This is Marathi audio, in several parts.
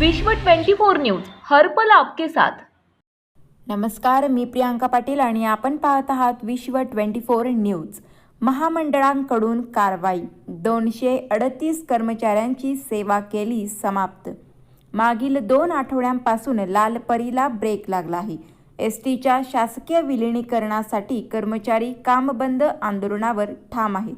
विश्व 24 न्यूज हर्पल आपके साथ. नमस्कार मी प्रियांका पाटील आणि आपण पाहत आहात विश्व ट्वेंटी फोर न्यूज. महामंडळांकडून कारवाई दोनशे अडतीस कर्मचाऱ्यांची सेवा केली समाप्त. मागील दोन आठवड्यांपासून लालपरीला ब्रेक लागला आहे. एस टीच्या शासकीय विलिनीकरणासाठी कर्मचारी कामबंद आंदोलनावर ठाम आहेत.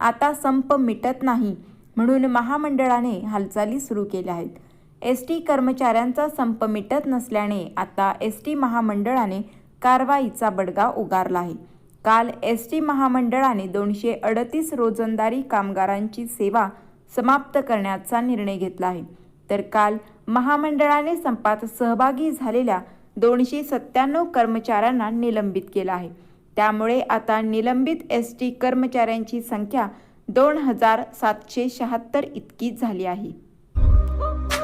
आता संप मिटत नाही म्हणून महामंडळाने हालचाली सुरू केल्या आहेत. एस टी कर्मचाऱ्यांचा संप मिटत नसल्याने आता एस टी महामंडळाने कारवाईचा बडगा उगारला आहे काल एस टी महामंडळाने दोनशे अडतीस रोजंदारी कामगारांची सेवा समाप्त करण्याचा निर्णय घेतला आहे तर काल महामंडळाने संपात सहभागी झालेल्या दोनशे सत्त्याण्णव कर्मचाऱ्यांना निलंबित केलं आहे. त्यामुळे आता निलंबित एस टी कर्मचाऱ्यांची संख्या दोन हजार सातशे शहात्तर इतकी झाली आहे.